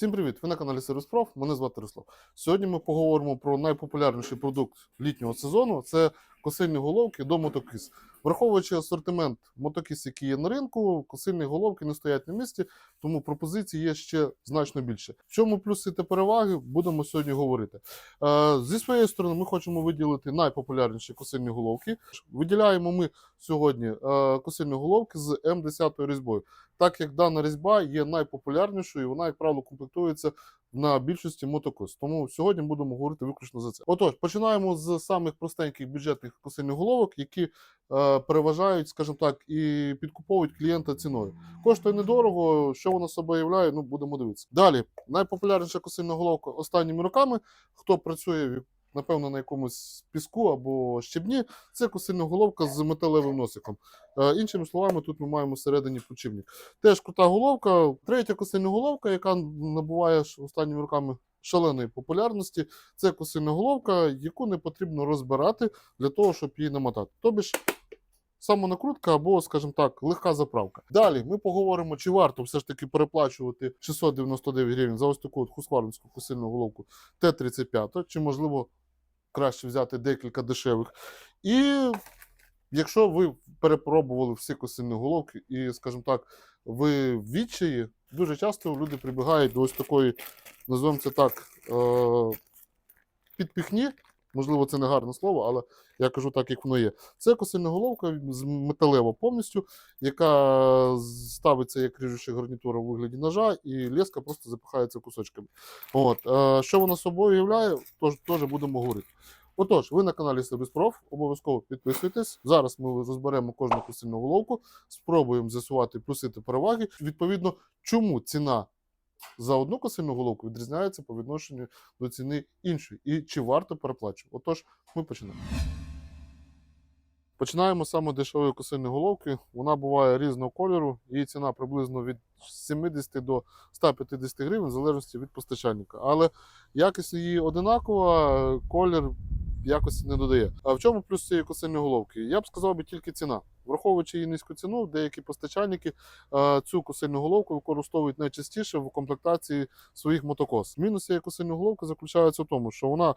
Всім привіт! Ви на каналі Сервіспроф. Мене звати Руслав. Сьогодні ми поговоримо про найпопулярніший продукт літнього сезону це косильні головки до мотокис. Враховуючи асортимент мотокис, які є на ринку, косильні головки не стоять на місці, тому пропозицій є ще значно більше. В чому плюси та переваги будемо сьогодні говорити. Е, зі своєї сторони, ми хочемо виділити найпопулярніші косильні головки. Виділяємо ми сьогодні е, косильні головки з М10 різьбою так як дана різьба є найпопулярнішою, і вона, як правило, комплектується на більшості мотокос. Тому сьогодні будемо говорити виключно за це. Отож, починаємо з самих простеньких бюджетних косильних головок, які е, переважають, скажімо так, і підкуповують клієнта ціною. Коштує недорого, що вона собою являє, ну будемо дивитися. Далі, найпопулярніша косильна головка останніми роками, хто працює напевно, на якомусь піску або щебні, це косильна головка з металевим носиком. Е, іншими словами, тут ми маємо всередині плечівник. Теж крута головка. Третя косильна головка, яка набуває останніми роками шаленої популярності, це косильна головка, яку не потрібно розбирати для того, щоб її намотати. Тобі ж Самонакрутка або, скажімо так, легка заправка. Далі ми поговоримо, чи варто все ж таки переплачувати 699 гривень за ось таку от хускваринську косильну головку Т-35, чи можливо краще взяти декілька дешевих. І якщо ви перепробували всі косильні головки, і, скажімо так, ви в відчаї, дуже часто люди прибігають до ось такої, називаємо це так, е- підпіхні. Можливо, це не гарне слово, але я кажу так, як воно є. Це косильна головка з металева повністю, яка ставиться як ріжуча гарнітура у вигляді ножа, і леска просто запихається кусочками. От. е, Що вона собою являє, тож теж будемо говорити. Отож, ви на каналі Сервіспроф, обов'язково підписуйтесь. Зараз ми розберемо кожну косильну головку, спробуємо з'ясувати плюси та переваги. Відповідно, чому ціна за одну косильну головку відрізняється по відношенню до ціни іншої, і чи варто переплачувати. Отож, ми починаємо. Починаємо саме дешевої косильної головки. Вона буває різного кольору, її ціна приблизно від 70 до 150 гривень, в залежності від постачальника. Але якість її одинакова, колір якості не додає. А в чому плюс цієї косильної головки? Я б сказав би тільки ціна. Враховуючи її низьку ціну, деякі постачальники е, цю косильну головку використовують найчастіше в комплектації своїх мотокос. Мінус цієї косильної головки заключається в тому, що вона е,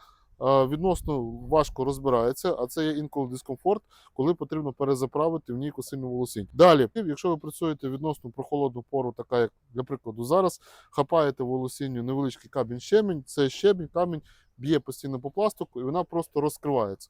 відносно важко розбирається, а це є інколи дискомфорт, коли потрібно перезаправити в ній косильну волосінь. Далі, якщо ви працюєте відносно прохолодну пору, така як для прикладу зараз, хапаєте волосінню невеличкий камінь щебінь, це щебінь, камінь б'є постійно по пластику, і вона просто розкривається.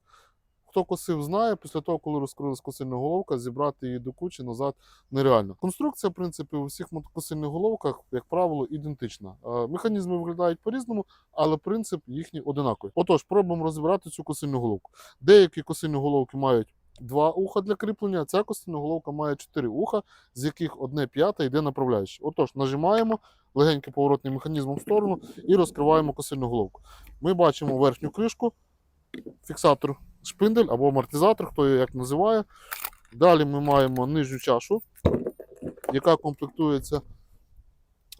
Хто косив, знає, після того, коли розкрилась косильна головка, зібрати її до кучі назад нереально. Конструкція, в принципі, у всіх мотокосильних головках, як правило, ідентична. Е, Механізми виглядають по-різному, але принцип їхній одинаковий. Отож, пробуємо розібрати цю косильну головку. Деякі косильні головки мають два уха для кріплення, ця косильна головка має чотири уха, з яких одне п'яте йде направляюче. Отож, нажимаємо легенький поворотний механізм в сторону і розкриваємо косильну головку. Ми бачимо верхню кришку, фіксатор шпиндель або амортизатор, хто її як називає. Далі ми маємо нижню чашу, яка комплектується,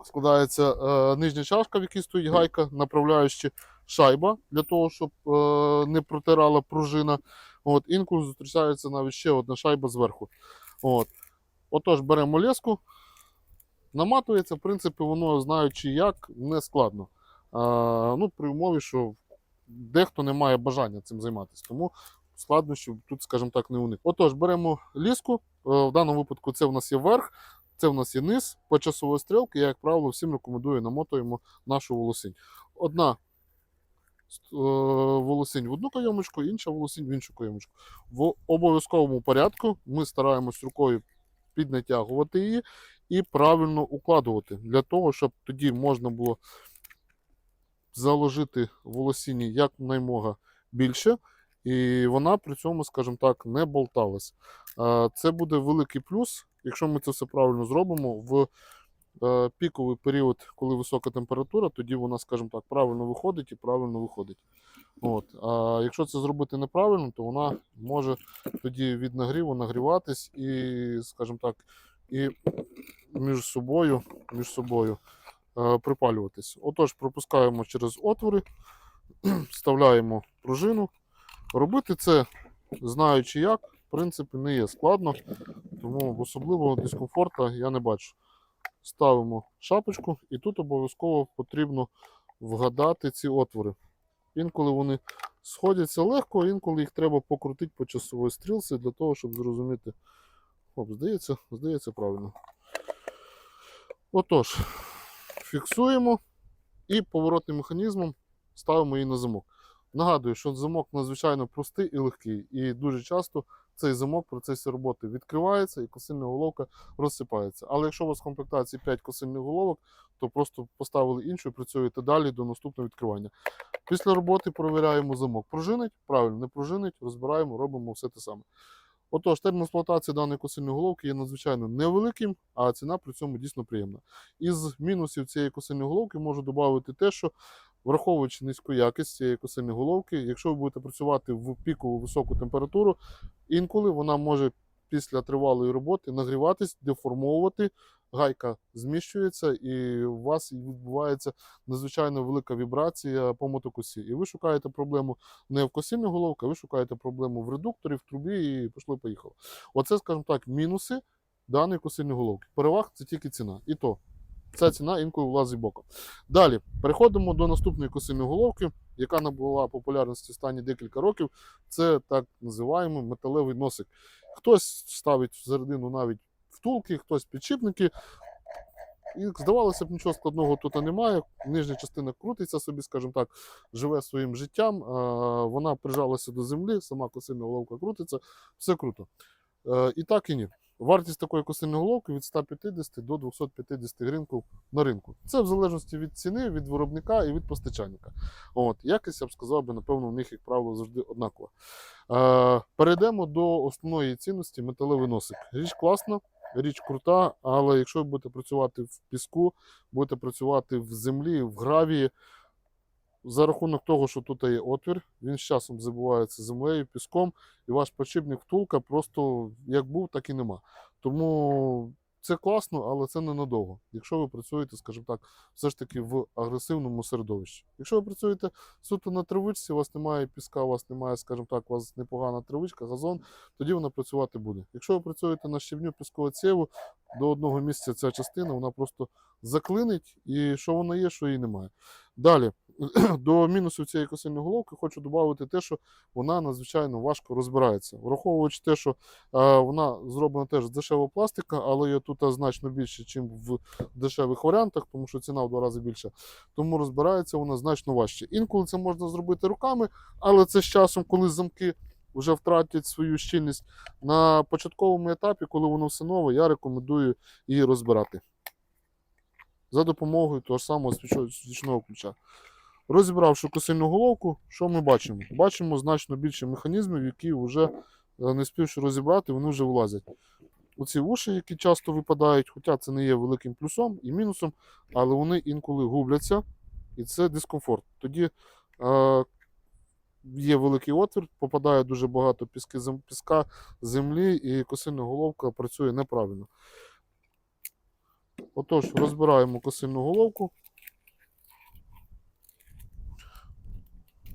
складається е, нижня чашка, в якій стоїть гайка, направляючи шайба для того, щоб е, не протирала пружина. От, Інколи зустрічається навіть ще одна шайба зверху. От. Отож, беремо леску, наматується, в принципі, воно, знаючи як, не складно. А, ну, При умові, що дехто не має бажання цим займатися. Тому складнощів тут, скажімо так, не уник. Отож, беремо ліску. Е, В даному випадку це в нас є верх, це в нас є низ по часової стрілки. Я, як правило, всім рекомендую намотуємо нашу волосінь. Одна волосінь в одну кайомочку, інша волосінь в іншу кайомочку. В обов'язковому порядку ми стараємось рукою піднатягувати її і правильно укладувати для того, щоб тоді можна було заложити волосіні якнаймога більше, і вона при цьому, скажімо так, не болталась. Е, Це буде великий плюс, якщо ми це все правильно зробимо в е, піковий період, коли висока температура, тоді вона, скажімо так, правильно виходить і правильно виходить. От. А якщо це зробити неправильно, то вона може тоді від нагріву нагріватись і, скажімо так, і між собою, між собою е, припалюватись. Отож, пропускаємо через отвори, вставляємо пружину. Робити це, знаючи як, в принципі, не є складно, тому особливого дискомфорту я не бачу. Ставимо шапочку, і тут обов'язково потрібно вгадати ці отвори. Інколи вони сходяться легко, інколи їх треба покрутити по часовій стрілці для того, щоб зрозуміти. Оп, здається, здається, правильно. Отож, фіксуємо і поворотним механізмом ставимо її на замок. Нагадую, що замок надзвичайно простий і легкий, і дуже часто цей замок в процесі роботи відкривається і косильна головка розсипається. Але якщо у вас в комплектації 5 косильних головок, то просто поставили іншу і працюєте далі до наступного відкривання. Після роботи перевіряємо замок. Пружинить? Правильно, не пружинить, розбираємо, робимо все те саме. Отож, термін експлуатації даної косильної головки є надзвичайно невеликим, а ціна при цьому дійсно приємна. Із мінусів цієї косильної головки можу додати те, що враховуючи низьку якість цієї косильної головки, якщо ви будете працювати в пікову високу температуру, інколи вона може після тривалої роботи нагріватись, деформовувати, гайка зміщується, і у вас відбувається надзвичайно велика вібрація по мотокосі. І ви шукаєте проблему не в косильній головці, а ви шукаєте проблему в редукторі, в трубі і пішло поїхало. Оце, скажімо так, мінуси даної косильної головки. Переваг це тільки ціна. І то ця ціна інколи влазить боком. Далі переходимо до наступної косильної головки, яка набула популярності останні декілька років. Це так називаємо металевий носик. Хтось ставить всередину навіть втулки, хтось підшипники. І здавалося б, нічого складного тут немає. Нижня частина крутиться собі, скажімо так, живе своїм життям. Вона прижалася до землі, сама косильна головка крутиться, все круто. Е, І так і ні. Вартість такої косильної головки від 150 до 250 гривень на ринку. Це в залежності від ціни, від виробника і від постачальника. От, якість, я б сказав, би, напевно, в них, як правило, завжди однакова. Е, перейдемо до основної цінності металевий носик. Річ класна, річ крута, але якщо ви будете працювати в піску, будете працювати в землі, в гравії, за рахунок того, що тут є отвір, він з часом забувається землею, піском, і ваш подшипник втулка просто як був, так і нема. Тому це класно, але це ненадовго. Якщо ви працюєте, скажімо так, все ж таки в агресивному середовищі. Якщо ви працюєте суто на травичці, у вас немає піска, у вас немає, скажімо так, у вас непогана травичка, газон, тоді вона працювати буде. Якщо ви працюєте на щебню піскового цєву, до одного місця ця частина вона просто заклинить, і що вона є, що її немає. Далі, до мінусів цієї косильної головки хочу додати те, що вона надзвичайно важко розбирається. Враховуючи те, що е, вона зроблена теж з дешевого пластика, але є тут значно більше, ніж в дешевих варіантах, тому що ціна в два рази більша. Тому розбирається вона значно важче. Інколи це можна зробити руками, але це з часом, коли замки вже втратять свою щільність. На початковому етапі, коли воно все нове, я рекомендую її розбирати. За допомогою того ж самого свічного ключа. Розібравши косильну головку, що ми бачимо? Бачимо значно більше механізмів, які вже е, не співши розібрати, вони вже вилазять. Оці уші, які часто випадають, хоча це не є великим плюсом і мінусом, але вони інколи губляться, і це дискомфорт. Тоді е, є великий отвір, попадає дуже багато піски, зем- піска, землі, і косильна головка працює неправильно. Отож, розбираємо косильну головку.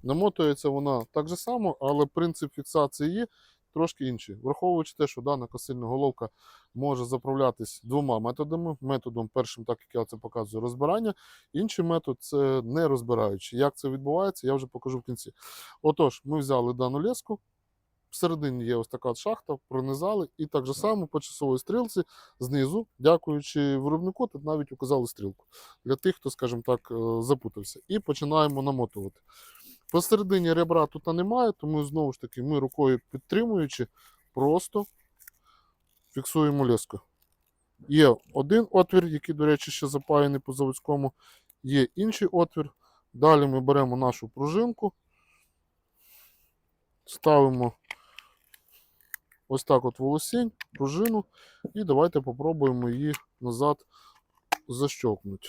Намотується вона так же само, але принцип фіксації її трошки інший. Враховуючи те, що дана косильна головка може заправлятись двома методами. Методом першим, так як я це показую, розбирання. Інший метод це не розбираючи. Як це відбувається, я вже покажу в кінці. Отож, ми взяли дану леску. Всередині є ось така шахта, пронизали, і так же само по часовій стрілці знизу, дякуючи виробнику, тут навіть указали стрілку для тих, хто, скажімо так, е, запутався. І починаємо намотувати. Посередині ребра тут немає, тому знову ж таки ми рукою підтримуючи, просто фіксуємо леску. Є один отвір, який, до речі, ще запаяний по заводському, є інший отвір. Далі ми беремо нашу пружинку, ставимо ось так от волосінь, пружину, і давайте попробуємо її назад защелкнути.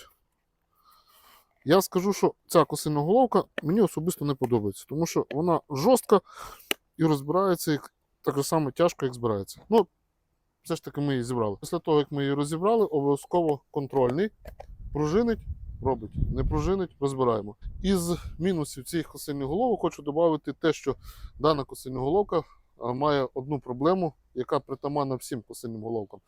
Я скажу, що ця косильна головка мені особисто не подобається, тому що вона жорстка і розбирається як так само тяжко, як збирається. Ну, все ж таки ми її зібрали. Після того, як ми її розібрали, обов'язково контрольний пружинить, робить, не пружинить, розбираємо. Із мінусів цієї косильних головок хочу додати те, що дана косильна головка має одну проблему, яка притаманна всім косильним головкам.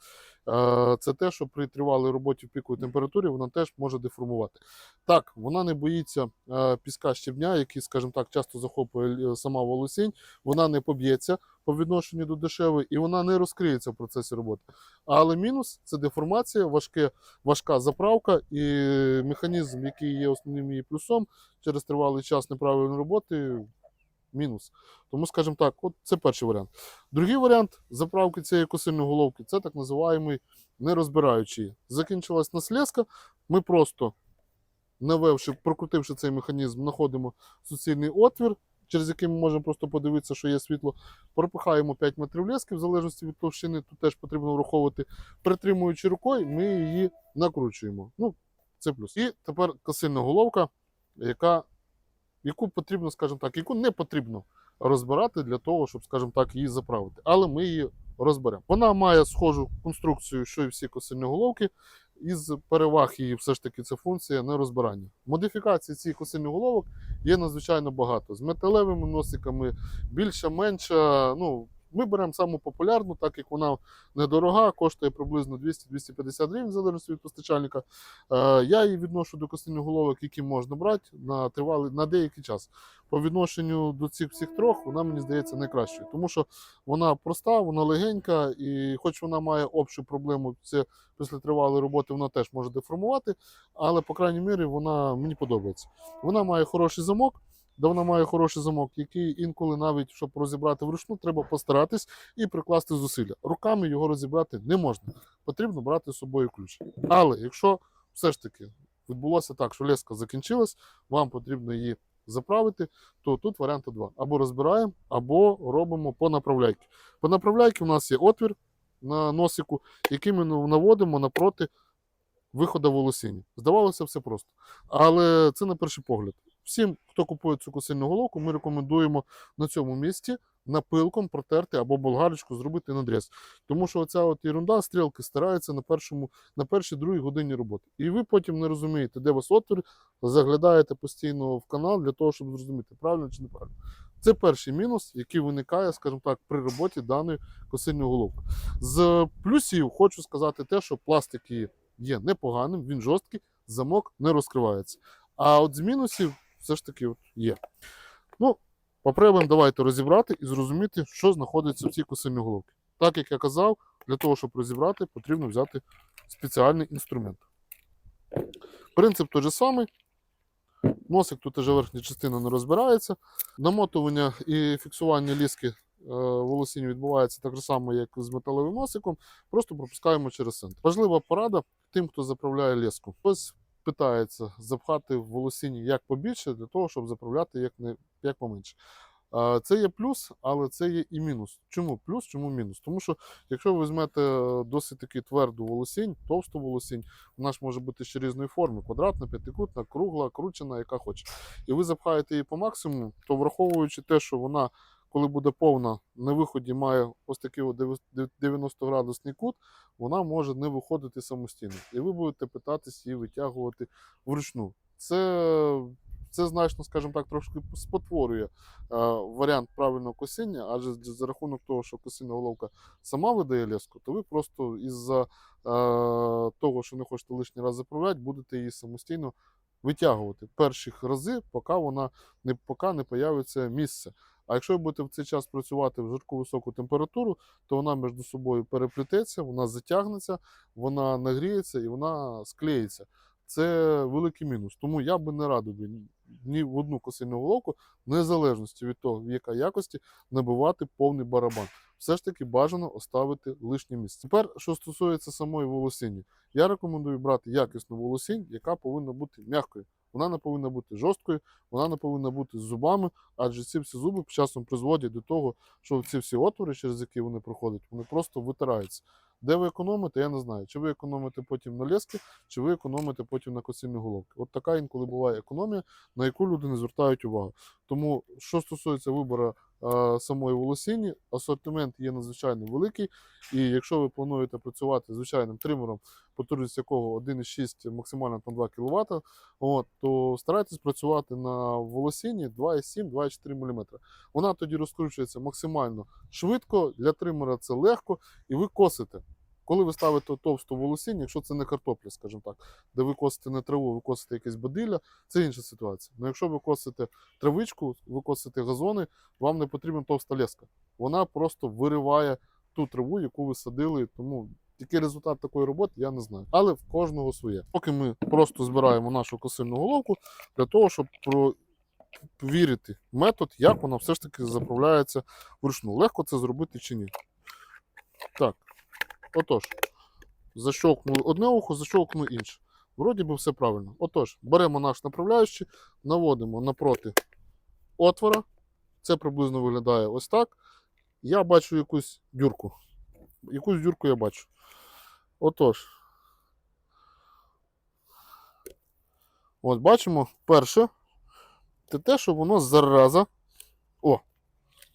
Е, Це те, що при тривалій роботі в піковій температурі вона теж може деформувати. Так, вона не боїться е, піска щебня, який, скажімо так, часто захоплює сама волосінь, вона не поб'ється по відношенню до дешевої, і вона не розкриється в процесі роботи. Але мінус це деформація, важке, важка заправка і механізм, який є основним її плюсом через тривалий час неправильної роботи. Мінус. Тому, скажімо так, от це перший варіант. Другий варіант заправки цієї косильної головки це так називаємий нерозбираючий. Закінчилась наслізка, ми просто, навевши, прокрутивши цей механізм, знаходимо суцільний отвір, через який ми можемо просто подивитися, що є світло. Пропихаємо 5 метрів лески, в залежності від товщини, тут теж потрібно враховувати. Притримуючи рукою, ми її накручуємо. Ну, це плюс. І тепер косильна головка, яка, яку потрібно, скажімо так, яку не потрібно розбирати для того, щоб, скажімо так, її заправити. Але ми її розберемо. Вона має схожу конструкцію, що і всі косильні головки. Із переваг її все ж таки це функція нерозбирання. Модифікацій цих косильних головок є надзвичайно багато. З металевими носиками, більша, менша. Ну, ми беремо саму популярну, так як вона недорога, коштує приблизно 200-250 гривень, в залежності від постачальника. Е, я її відношу до косильних головок, які можна брати на тривалий на деякий час. По відношенню до цих всіх трьох, вона мені здається найкращою, тому що вона проста, вона легенька, і хоч вона має общу проблему, це після тривалої роботи вона теж може деформувати, але, по крайній мірі, вона мені подобається. Вона має хороший замок. Де вона має хороший замок, який інколи навіть щоб розібрати вручну, треба постаратись і прикласти зусилля. Руками його розібрати не можна. Потрібно брати з собою ключ. Але якщо все ж таки відбулося так, що леска закінчилась, вам потрібно її заправити, то тут варіанти два: або розбираємо, або робимо по направляйки. По направляйки у нас є отвір на носику, який ми наводимо напроти виходу волосіння. Здавалося, все просто. Але це на перший погляд. Всім, хто купує цю косильну головку, ми рекомендуємо на цьому місці напилком протерти або болгарочку зробити надріз. Тому що оця от ерунда, стрілки стираються на першому, на першій другій годині роботи. І ви потім не розумієте, де вас отвір, заглядаєте постійно в канал для того, щоб зрозуміти, правильно чи неправильно. Це перший мінус, який виникає, скажімо так, при роботі даної косильної головки. З плюсів хочу сказати те, що пластик її є непоганим, він жорсткий, замок не розкривається. А от з мінусів все ж таки от є. Ну, попробуємо давайте розібрати і зрозуміти, що знаходиться в цій косильній головці. Так як я казав, для того, щоб розібрати, потрібно взяти спеціальний інструмент. Принцип той же самий. Носик тут вже верхня частина не розбирається. Намотування і фіксування ліски е, волосінь відбувається так само, як з металевим носиком. Просто пропускаємо через центр. Важлива порада тим, хто заправляє леску. Ось питається запхати в волосіння як побільше, для того, щоб заправляти як, не, як поменше. Е, Це є плюс, але це є і мінус. Чому плюс, чому мінус? Тому що якщо ви візьмете досить таки тверду волосінь, товсту волосінь, вона ж може бути ще різної форми: квадратна, п'ятикутна, кругла, кручена, яка хоче. І ви запхаєте її по максимуму, то враховуючи те, що вона, коли буде повна, на виході має ось такий 90 градусний кут, вона може не виходити самостійно. І ви будете питатись її витягувати вручну. Це це значно, скажімо так, трошки спотворює е, варіант правильного косіння, адже за рахунок того, що косіння головка сама видає леску, то ви просто із-за е, того, що не хочете лишній раз заправляти, будете її самостійно витягувати перші рази, поки вона не поки не появиться місце. А якщо ви будете в цей час працювати в жарку високу температуру, то вона між собою переплететься, вона затягнеться, вона нагріється і вона склеїться. Це великий мінус. Тому я би не радив би ні в одну косильну головку, в незалежності від того, в яка якості набивати повний барабан. Все ж таки бажано оставити лишнє місце. Тепер, що стосується самої волосіння, я рекомендую брати якісну волосінь, яка повинна бути м'якою. Вона не повинна бути жорсткою, вона не повинна бути з зубами, адже ці всі зуби часом призводять до того, що ці всі отвори, через які вони проходять, вони просто витираються. Де ви економите, я не знаю. Чи ви економите потім на лески, чи ви економите потім на косильні головки. От така інколи буває економія, на яку люди не звертають увагу. Тому, що стосується вибору самої волосіні. Асортимент є надзвичайно великий. І якщо ви плануєте працювати звичайним тримером, потужність якого 1,6 максимально там 2 кВт, то старайтесь працювати на волосіні 2,7-2,4 мм. Вона тоді розкручується максимально швидко. Для тримера це легко, і ви косите. Коли ви ставите товсту волосінь, якщо це не картопля, скажімо так, де ви косите не траву, ви косите якесь бадилля, це інша ситуація. Ну якщо ви косите травичку, ви косите газони, вам не потрібна товста леска. Вона просто вириває ту траву, яку ви садили. Тому який результат такої роботи, я не знаю. Але в кожного своє. Поки ми просто збираємо нашу косильну головку для того, щоб провірити метод, як вона все ж таки заправляється вручну. Легко це зробити чи ні. Так. Отож, защолкнули одне ухо, защолкнули інше. Вроді би все правильно. Отож, беремо наш направляючий, наводимо напроти отвора. Це приблизно виглядає ось так. Я бачу якусь дюрку. Якусь дюрку я бачу. Отож. От бачимо, перше. Це те, що воно зараза. О,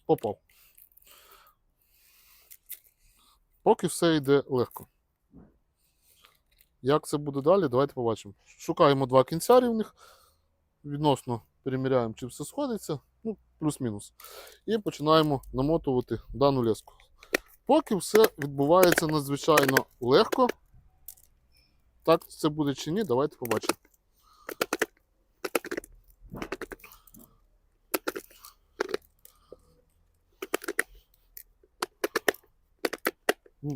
попав. Поки все йде легко. Як це буде далі, давайте побачимо. Шукаємо два кінця рівних. Відносно переміряємо, чи все сходиться. Ну, плюс-мінус. І починаємо намотувати дану леску. Поки все відбувається надзвичайно легко. Так це буде чи ні, давайте побачимо.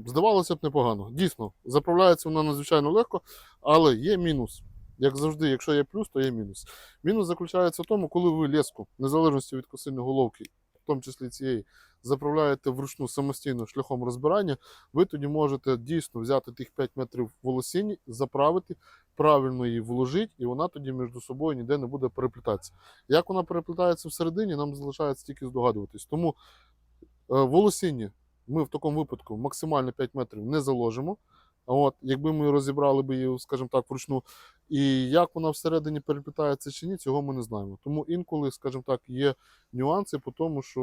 Здавалося б непогано. Дійсно, заправляється вона надзвичайно легко, але є мінус. Як завжди, якщо є плюс, то є мінус. Мінус заключається в тому, коли ви леску, незалежності від косильної головки, в тому числі цієї, заправляєте вручну самостійно шляхом розбирання, ви тоді можете дійсно взяти тих 5 метрів волосіння, заправити, правильно її вложити, і вона тоді між собою ніде не буде переплітатися. Як вона переплітається всередині, нам залишається тільки здогадуватись. Тому е, волосіння ми в такому випадку максимально 5 метрів не заложимо. От, якби ми розібрали би її, скажімо так, вручну. І як вона всередині переплітається чи ні, цього ми не знаємо. Тому інколи, скажімо так, є нюанси по тому, що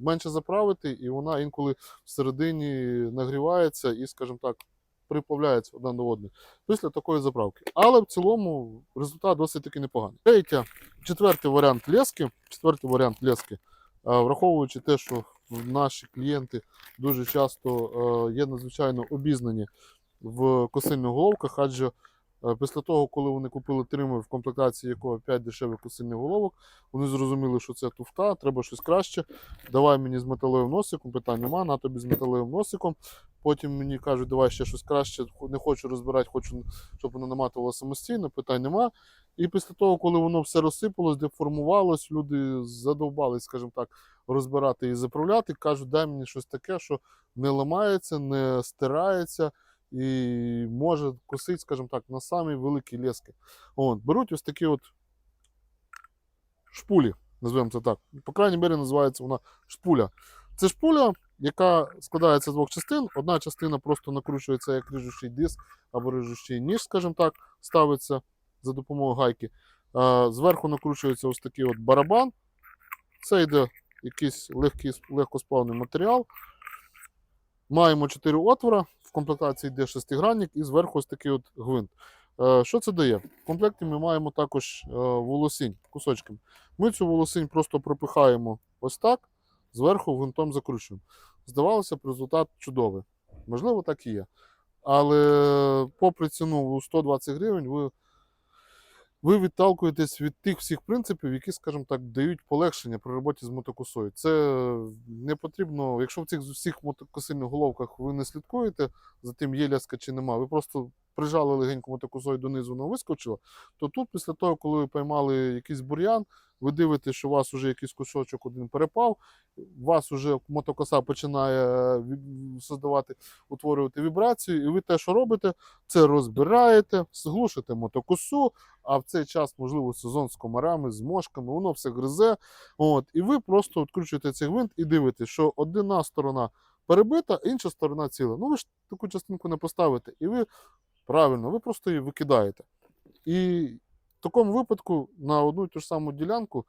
менше заправити, і вона інколи всередині нагрівається і, скажімо так, приплавляється одна до одної після такої заправки. Але в цілому результат досить таки непоганий. Третя, четвертий варіант лески. Четвертий варіант лески, враховуючи те, що наші клієнти дуже часто е, є надзвичайно обізнані в косильних головках, адже е, після того, коли вони купили тример, в комплектації якого 5 дешевих косильних головок, вони зрозуміли, що це туфта, треба щось краще. Давай мені з металевим носиком, питань нема, на тобі з металевим носиком. Потім мені кажуть, давай ще щось краще, не хочу розбирати, хочу, щоб воно наматувало самостійно, питань нема. І після того, коли воно все розсипалось, деформувалось, люди задовбались, скажімо так, розбирати і заправляти, кажуть, дай мені щось таке, що не ламається, не стирається і може косить, скажімо так, на самі великі лески. От, беруть ось такі от шпулі, називаємо це так. По крайній мірі називається вона шпуля. Це шпуля, яка складається з двох частин. Одна частина просто накручується як ріжучий диск або ріжучий ніж, скажімо так, ставиться за допомогою гайки. Зверху накручується ось такий от барабан. Це йде якийсь легкий, легкосплавний матеріал. Маємо 4 отвора, в комплектації йде шестигранник і зверху ось такий от гвинт. Що це дає? В комплекті ми маємо також волосінь кусочками. Ми цю волосінь просто пропихаємо ось так, зверху гвинтом закручуємо. Здавалося б, результат чудовий. Можливо, так і є. Але попри ціну у 120 гривень, ви ви відталкуєтесь від тих всіх принципів, які, скажімо так, дають полегшення при роботі з мотокосою. Це не потрібно, якщо в цих всіх мотокосильних головках ви не слідкуєте за тим, є ляска чи нема, ви просто прижали легенько мотокосою донизу, воно вискочило, то тут, після того, коли ви поймали якийсь бур'ян, ви дивитесь, що у вас вже якийсь кусочок один перепав, у вас вже мотокоса починає е, создавати, утворювати вібрацію, і ви те, що робите, це розбираєте, зглушите мотокосу, а в цей час, можливо, сезон з комарами, з мошками, воно все гризе. От, і ви просто відкручуєте цей гвинт і дивитесь, що одна сторона перебита, інша сторона ціла. Ну ви ж таку частинку не поставите, і ви правильно, ви просто її викидаєте. І в такому випадку на одну і ту ж саму ділянку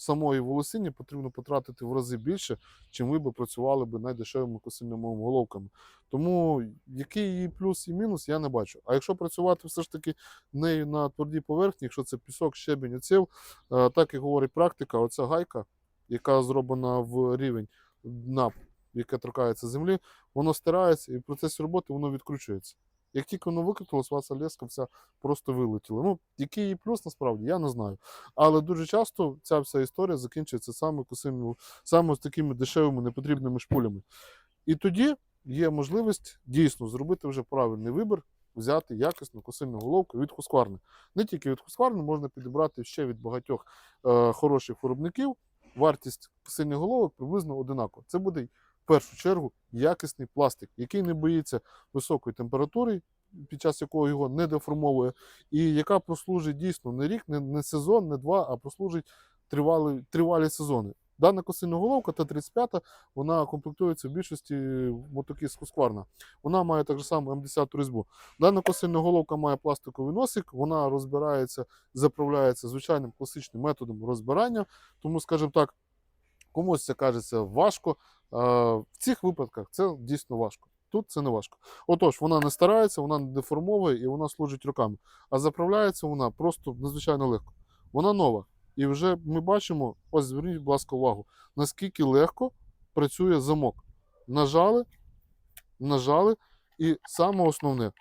самої волосині потрібно потратити в рази більше, чим ви би працювали б найдешевими косильними головками. Тому який її плюс і мінус, я не бачу. А якщо працювати все ж таки нею на твердій поверхні, якщо це пісок, щебінь, оців, е, так і говорить практика, оця гайка, яка зроблена в рівень дна, яке торкається землі, воно стирається і в процесі роботи воно відкручується. Як тільки воно викрутилось, у вас леска вся просто вилетіла. Ну, який її плюс насправді, я не знаю. Але дуже часто ця вся історія закінчується саме косими, саме з такими дешевими непотрібними шпулями. І тоді є можливість дійсно зробити вже правильний вибір, взяти якісну косильну головку від Husqvarna. Не тільки від Husqvarna, можна підібрати ще від багатьох е, хороших виробників. Вартість косильних головок приблизно одинакова. Це буде першу чергу якісний пластик, який не боїться високої температури, під час якого його не деформовує, і яка прослужить дійсно не рік, не, не сезон, не два, а прослужить тривалі, тривалі сезони. Дана косильна головка Т-35, вона комплектується в більшості мотокіз Husqvarna. Вона має так само М10 різьбу. Дана косильна головка має пластиковий носик, вона розбирається, заправляється звичайним класичним методом розбирання. Тому, скажімо так, комусь це кажеться важко. В цих випадках це дійсно важко. Тут це не важко. Отож, вона не старається, вона не деформовує і вона служить роками. А заправляється вона просто надзвичайно легко. Вона нова. І вже ми бачимо, ось зверніть, будь ласка, увагу, наскільки легко працює замок. Нажали, нажали, і саме основне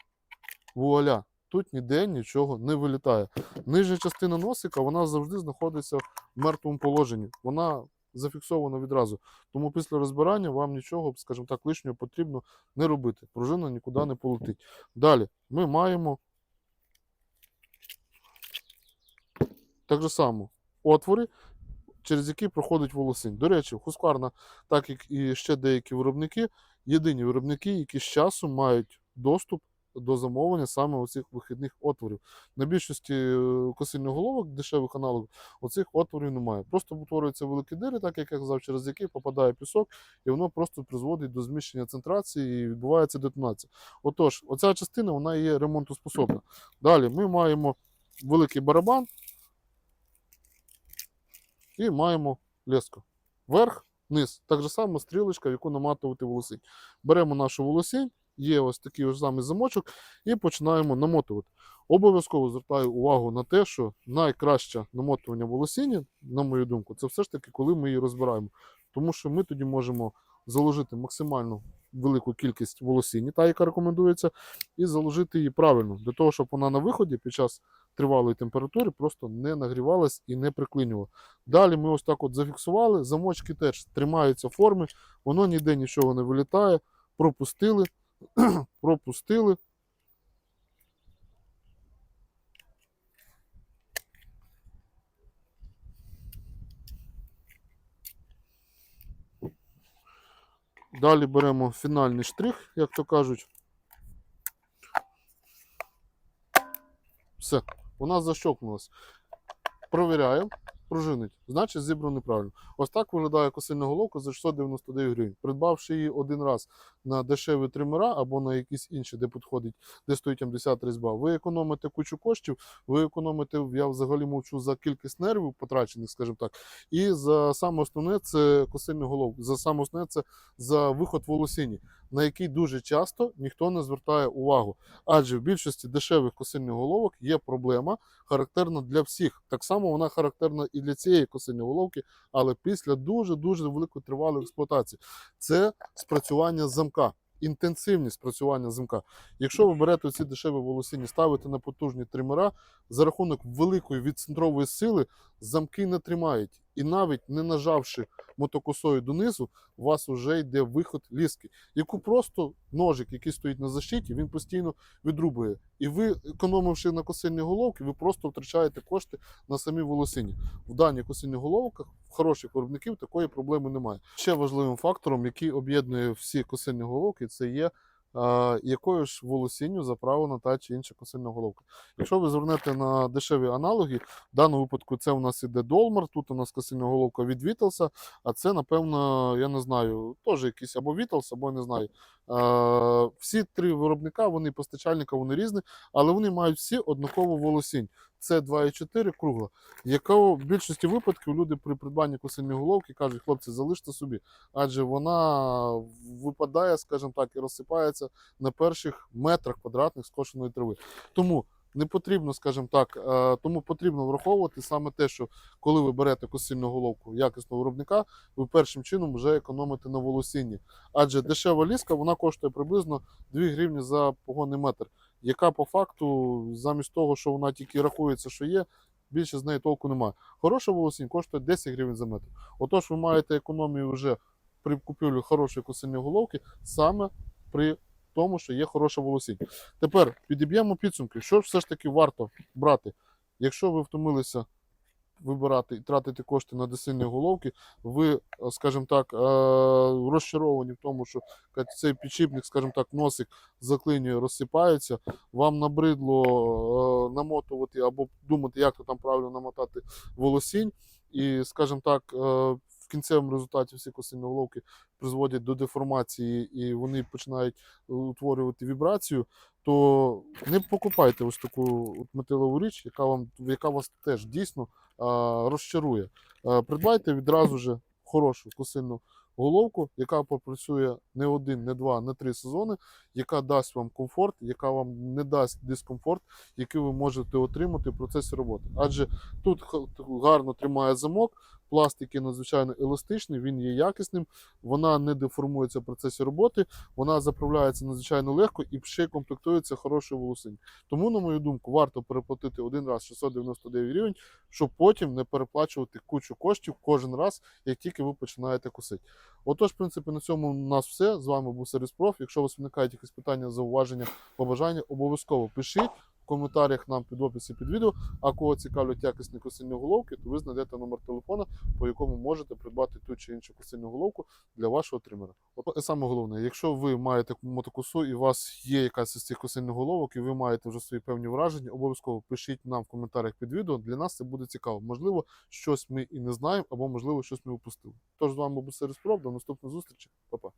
вуаля. Тут ніде нічого не вилітає. Нижня частина носика вона завжди знаходиться в мертвому положенні. Вона зафіксована відразу. Тому після розбирання вам нічого, скажімо так, лишнього потрібно не робити. Пружина нікуди не полетить. Далі ми маємо так же само отвори, через які проходить волосинь. До речі, Husqvarna, так як і ще деякі виробники, єдині виробники, які з часом мають доступ до замовлення саме оцих вихідних отворів. На більшості е, косильних головок, дешевих аналогів, оцих отворів немає. Просто утворюються великі дири, так як я казав, через які попадає пісок, і воно просто призводить до зміщення центрації і відбувається детонація. Отож, оця частина вона є ремонтоспособна. Далі ми маємо великий барабан і маємо леску. Верх, низ. Так же само стрілочка, яку наматувати волосинь. Беремо нашу волосинь, є ось такий ось самий замочок, і починаємо намотувати. Обов'язково звертаю увагу на те, що найкраще намотування волосині, на мою думку, це все ж таки, коли ми її розбираємо. Тому що ми тоді можемо заложити максимальну велику кількість волосині, та яка рекомендується, і заложити її правильно, для того, щоб вона на виході під час тривалої температури просто не нагрівалась і не приклинювала. Далі ми ось так от зафіксували, замочки теж тримаються в формі, воно ніде нічого не вилітає, пропустили, пропустили. Далі беремо фінальний штрих, як то кажуть. Все, вона защокнулась. Провіряємо, пружинить. Значить, зібрано неправильно. Ось так виглядає косильна головка за 699 гривень. Придбавши її один раз на дешеві тримера або на якісь інші, де підходить, де стоїть М10 різьба, ви економите кучу коштів, ви економите, я взагалі мовчу за кількість нервів потрачених, скажімо так. І за саме основне це косильна головка. За саме основне це за виход волосині, на який дуже часто ніхто не звертає увагу. Адже в більшості дешевих косильних головок є проблема, характерна для всіх. Так само вона характерна і для цієї косильної головки, але після дуже-дуже великої тривалої експлуатації. Це спрацювання замка. Інтенсивність спрацювання замка. Якщо ви берете ці дешеві волосині, ставите на потужні тримера, за рахунок великої відцентрової сили замки не тримають. І навіть не нажавши мотокосою донизу, у вас вже йде виход ліски, яку просто ножик, який стоїть на защиті, він постійно відрубує. І ви, економивши на косильні головки, ви просто втрачаєте кошти на самі волосині. В даних косильних головках в хороших виробників такої проблеми немає. Ще важливим фактором, який об'єднує всі косильні головки, це є якою ж волосінню заправлена та чи інша косильна головка. Якщо ви звернете на дешеві аналоги, в даному випадку це у нас іде Долмар, тут у нас косильна головка від Віталса, а це, напевно, я не знаю, теж якийсь або Віталс, або не знаю. Всі три виробника, вони постачальника, вони різні, але вони мають всі однакову волосінь. Це 2,4 кругла, яка в більшості випадків люди при придбанні косильної головки кажуть, хлопці, залиште собі, адже вона випадає, скажімо так, і розсипається на перших метрах квадратних скошеної трави. Тому не потрібно, скажімо так, е, тому потрібно враховувати саме те, що коли ви берете косильну головку якісного виробника, ви першим чином вже економите на волосінні. Адже дешева ліска вона коштує приблизно 2 гривні за погонний метр, яка по факту, замість того, що вона тільки рахується, що є, більше з неї толку немає. Хороша волосінь коштує 10 гривень за метр. Отож, ви маєте економію вже при купівлі хорошої косильної головки саме при тому, що є хороша волосінь. Тепер підіб'ємо підсумки, що все ж таки варто брати. Якщо ви втомилися вибирати і тратити кошти на десильні головки, ви, е, скажімо так, е, розчаровані в тому, що цей підшипник, скажімо так, носик заклинює, розсипається, вам набридло е, намотувати або думати, як то там правильно намотати волосінь, і, скажімо так, в кінцевому результаті всі косильні головки призводять до деформації і вони починають утворювати вібрацію, то не покупайте ось таку от металеву річ, яка вам яка вас теж дійсно а, розчарує. А, придбайте відразу же хорошу косильну головку, яка попрацює не один, не два, не три сезони, яка дасть вам комфорт, яка вам не дасть дискомфорт, який ви можете отримати в процесі роботи. Адже тут гарно тримає замок, пластик є надзвичайно еластичний, він є якісним, вона не деформується в процесі роботи, вона заправляється надзвичайно легко і ще комплектується хорошою волосинь. Тому, на мою думку, варто переплатити один раз 699 гривень, щоб потім не переплачувати кучу коштів кожен раз, як тільки ви починаєте косити. Отож, в принципі, на цьому у нас все. З вами був Сервіс Проф. Якщо у вас виникають якісь питання, зауваження, побажання, обов'язково пишіть коментарях нам під описі під відео. А кого цікавлять якісні косильні головки, то ви знайдете номер телефона, по якому можете придбати ту чи іншу косильну головку для вашого тримера. От і саме головне, якщо ви маєте мотокосу і у вас є якась із цих косильних головок, і ви маєте вже свої певні враження, обов'язково пишіть нам в коментарях під відео. Для нас це буде цікаво. Можливо, щось ми і не знаємо, або можливо щось ми упустили. Тож з вами був Сервіс Проб. До наступної зустрічі. Па-па.